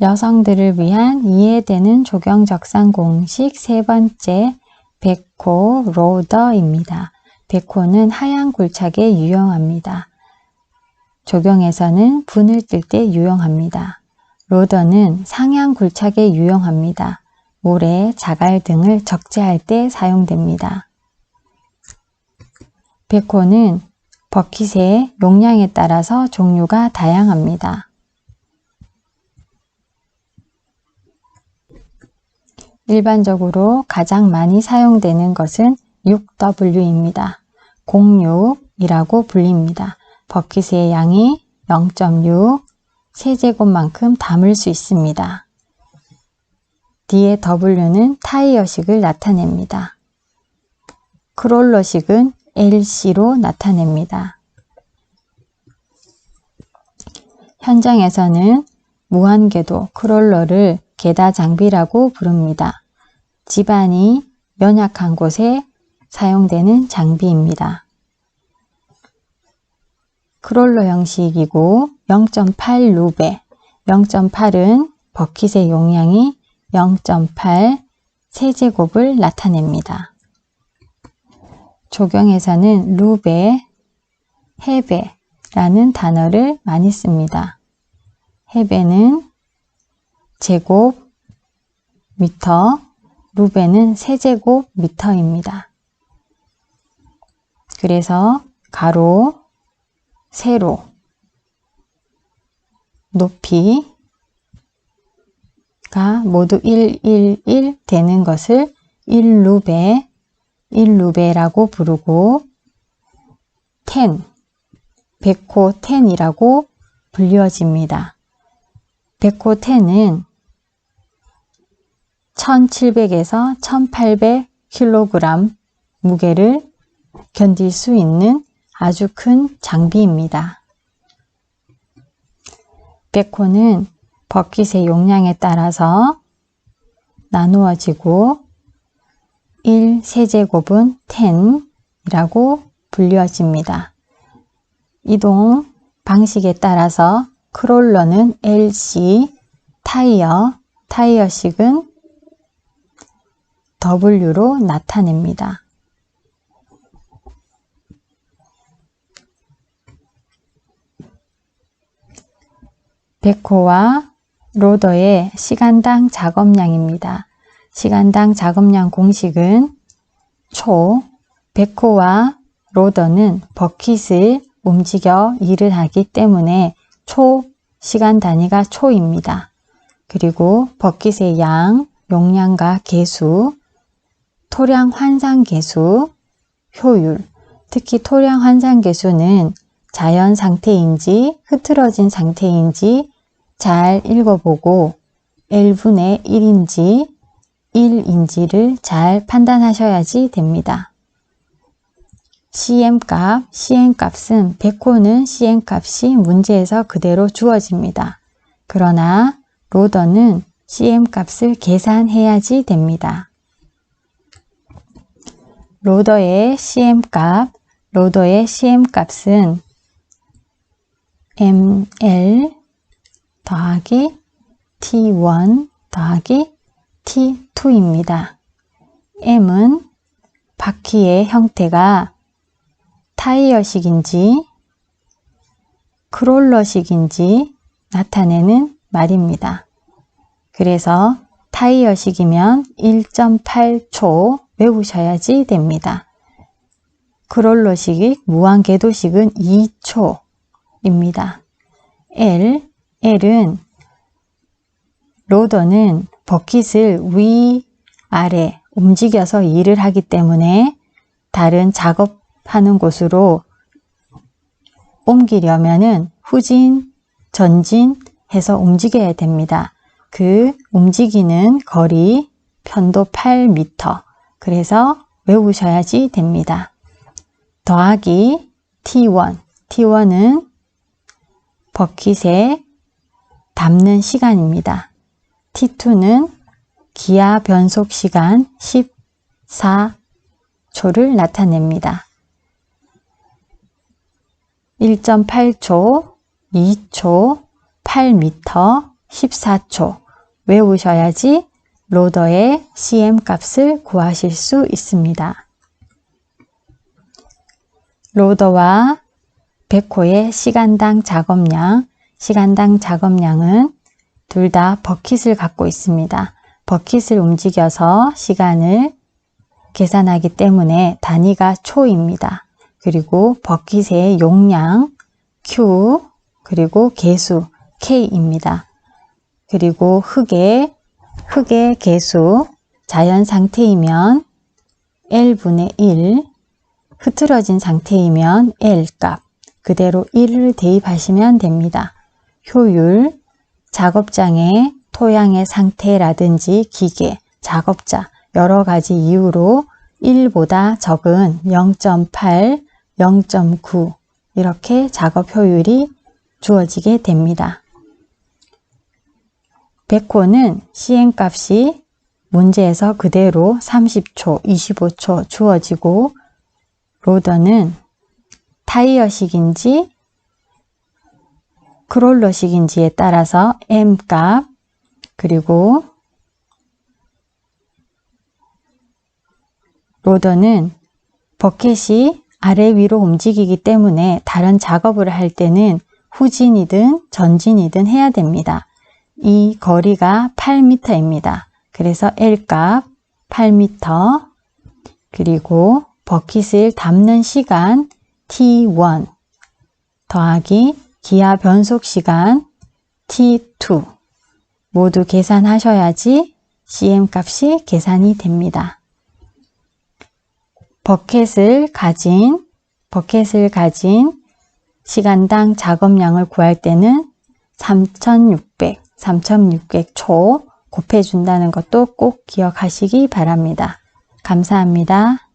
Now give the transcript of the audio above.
여성들을 위한 이해되는 조경적상 공식 세 번째 백호 로더입니다. 백호는 하얀 굴착에 유용합니다. 조경에서는 분을 뜰 때 유용합니다. 로더는 상향 굴착에 유용합니다. 모래, 자갈 등을 적재할 때 사용됩니다. 백호는 버킷의 용량에 따라서 종류가 다양합니다. 일반적으로 가장 많이 사용되는 것은 6W입니다. 06이라고 불립니다. 버킷의 양이 0.6 세제곱만큼 담을 수 있습니다. 뒤에 W는 타이어식을 나타냅니다. 크롤러식은 LC로 나타냅니다. 현장에서는 무한궤도 크롤러를 계다 장비라고 부릅니다. 집안이 연약한 곳에 사용되는 장비입니다. 크롤러 형식이고 0.8 루베, 0.8은 버킷의 용량이 0.8 세제곱을 나타냅니다. 조경에서는 루베, 헤베라는 단어를 많이 씁니다. 헤베는 제곱 미터, 루베는 세제곱 미터입니다. 그래서 가로, 세로, 높이가 모두 111 되는 것을 1루베, 1루베라고 부르고 10, 백호 10이라고 불려집니다. 백호 10은 1700에서 1800kg 무게를 견딜 수 있는 아주 큰 장비입니다. 백호는 버킷의 용량에 따라서 나누어지고 1세제곱은 10이라고 불려집니다. 이동 방식에 따라서 크롤러는 LC, 타이어, 타이어식은 W로 나타냅니다. 백호와 로더의 시간당 작업량입니다. 시간당 작업량 공식은 초, 백호와 로더는 버킷을 움직여 일을 하기 때문에 초 시간 단위가 초입니다. 그리고 버킷의 양, 용량과 개수, 토량 환상 개수, 효율, 특히 토량 환상 개수는 자연 상태인지 흐트러진 상태인지 잘 읽어보고 L분의 1인지 1인지를 잘 판단하셔야지 됩니다. CM값, CN값은 백호는 CN값이 문제에서 그대로 주어집니다. 그러나 로더는 CM값을 계산해야지 됩니다. 로더의 CM값, 로더의 CM값은 ML 더하기 T1 더하기 T2입니다. M은 바퀴의 형태가 타이어식인지 크롤러식인지 나타내는 말입니다. 그래서 타이어식이면 1.8초 외우셔야지 됩니다. 크롤러식이 무한궤도식은 2초입니다. L, L은 로더는 버킷을 위, 아래 움직여서 일을 하기 때문에 다른 작업하는 곳으로 옮기려면은 후진, 전진 해서 움직여야 됩니다. 그 움직이는 거리 편도 8m. 그래서 외우셔야지 됩니다. 더하기 T1. T1은 버킷에 담는 시간입니다. T2는 기아 변속 시간 14초를 나타냅니다. 1.8초, 2초, 8m, 14초 외우셔야지 로더의 cm 값을 구하실 수 있습니다. 로더와 백호의 시간당 작업량, 시간당 작업량은 둘 다 버킷을 갖고 있습니다. 버킷을 움직여서 시간을 계산하기 때문에 단위가 초입니다. 그리고 버킷의 용량 Q 그리고 개수 K입니다. 그리고 흙의 흙의 개수 자연 상태이면 L분의 1 흐트러진 상태이면 L 값 그대로 1을 대입하시면 됩니다. 효율 작업장의 토양의 상태라든지 기계, 작업자 여러 가지 이유로 1보다 적은 0.8, 0.9 이렇게 작업 효율이 주어지게 됩니다. 백호는 시행값이 문제에서 그대로 30초, 25초 주어지고 로더는 타이어식인지 크롤러식인지에 따라서 M값 그리고 로더는 버켓이 아래 위로 움직이기 때문에 다른 작업을 할 때는 후진이든 전진이든 해야 됩니다. 이 거리가 8m입니다. 그래서 L값 8m 그리고 버킷을 담는 시간 T1 더하기 기아 변속 시간 T2 모두 계산하셔야지 CM 값이 계산이 됩니다. 버켓을 가진 버켓을 가진 시간당 작업량을 구할 때는 3600, 3600초 곱해준다는 것도 꼭 기억하시기 바랍니다. 감사합니다.